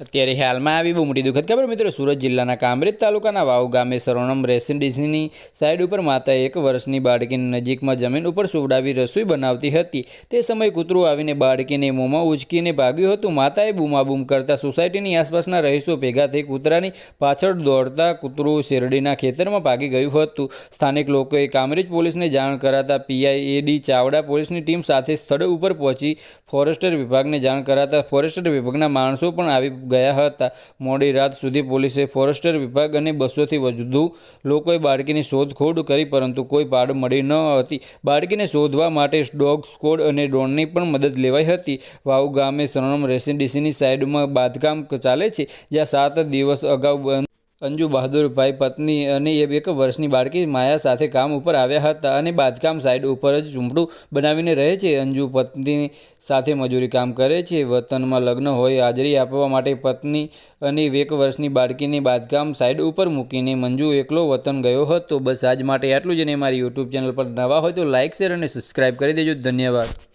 ત્યારે હાલમાં આવી બહુ મોટી દુઃખદ ખબર, મિત્રો, સુરત જિલ્લાના કામરેજ તાલુકાના વાવ ગામે સરવણમ રેસિડેન્સીની સાઈડ ઉપર માતાએ એક વર્ષની બાળકીની નજીકમાં જમીન ઉપર સુવડાવી રસોઈ બનાવતી હતી. તે સમયે કૂતરું આવીને બાળકીને મોંમાં ઉચકીને ભાગ્યું હતું. માતાએ બૂમાબૂમ કરતા સોસાયટીની આસપાસના રહીશો ભેગા થઈ કૂતરાની પાછળ દોડતા કૂતરું શેરડીના ખેતરમાં ભાગી ગયું હતું. સ્થાનિક લોકોએ કામરેજ પોલીસને જાણ કરાતા પીઆઈએડી ચાવડા પોલીસની ટીમ સાથે સ્થળ ઉપર પહોંચી ફોરેસ્ટર વિભાગને જાણ કરાતા ફોરેસ્ટર વિભાગના માણસો પણ આવી ગયા હતા. મોડી રાત સુધી પોલીસે ફોરેસ્ટર વિભાગ અને બસોથી વધુ લોકોએ બાળકીની શોધખોળ કરી, પરંતુ કોઈ પાડ મળી ન હતી. બાળકીને શોધવા માટે ડોગ સ્કોડ અને ડ્રોનની પણ મદદ લેવાઈ હતી. વાવ ગામે સરણમ રેસીડીસીની સાઈડમાં બાંધકામ ચાલે છે. જ્યાં સાત દિવસ અગાઉ અંજુ બહાદુરભાઈ પત્ની અને એ એક વર્ષની બાળકી માયા સાથે કામ ઉપર આવ્યા હતા અને બાંધકામ સાઈડ ઉપર જ ઝૂંપડું બનાવીને રહે છે. અંજુ પત્ની સાથે મજૂરી કામ કરે છે. વતનમાં લગ્ન હોય, હાજરી આપવા માટે પત્ની અને એક વર્ષની બાળકીને બાંધકામ સાઇડ ઉપર મૂકીને મંજુ એકલો વતન ગયો હતો. બસ આજ માટે આટલું જ અને મારી યુટ્યુબ ચેનલ પર નવા હોય તો લાઇક શેર અને સબસ્ક્રાઈબ કરી દેજો. ધન્યવાદ.